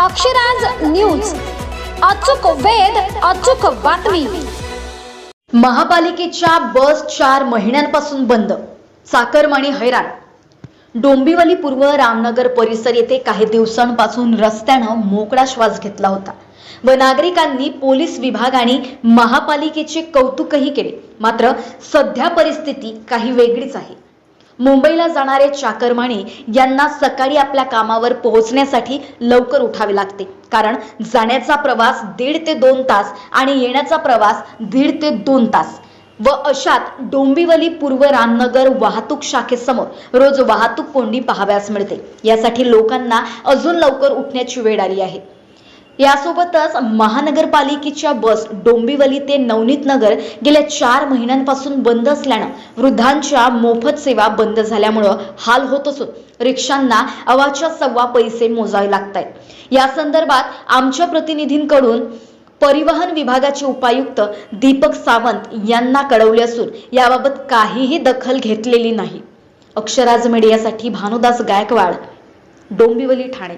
Akshraj news. अचूक वेद अचूक बातमी. महापालिकेच्या बस चार महिन्यांपासून बंद. चाकरमानी हैराण. डोंबिवली पूर्व रामनगर परिसर येथे काही दिवसांपासून रस्त्यानं मोकळा श्वास घेतला होता. व नागरिकांनी पोलीस विभाग आणि महापालिकेचे कौतुकही केले. मात्र सध्या परिस्थिती काही वेगळीच आहे. मुंबईला जाणारे चाकरमानी यांना सकाळी आपल्या कामावर पोहोचण्यासाठी लवकर उठावे लागते. कारण जाण्याचा प्रवास दीड ते दोन तास आणि येण्याचा प्रवास दीड ते दोन तास. व अशात डोंबिवली पूर्व रामनगर वाहतूक शाखेसमोर रोज वाहतूक कोंडी पाहाव्यास मिळते. यासाठी लोकांना अजून लवकर उठण्याची वेळ आली आहे. यासोबतच महानगरपालिकेच्या बस डोंबिवली ते नवनीत नगर गेल्या चार महिन्यांपासून बंद असल्यानं वृद्धांच्या मोफत सेवा बंद झाल्यामुळं हाल होत असून रिक्षांना अवाच्या सव्वा पैसे मोजावे लागत आहेत या संदर्भात आमच्या प्रतिनिधींकडून परिवहन विभागाचे उपायुक्त दीपक सावंत यांना कळवले असून याबाबत काहीही दखल घेतलेली नाही. अक्षराज मीडियासाठी भानुदास गायकवाड डोंबिवली ठाणे.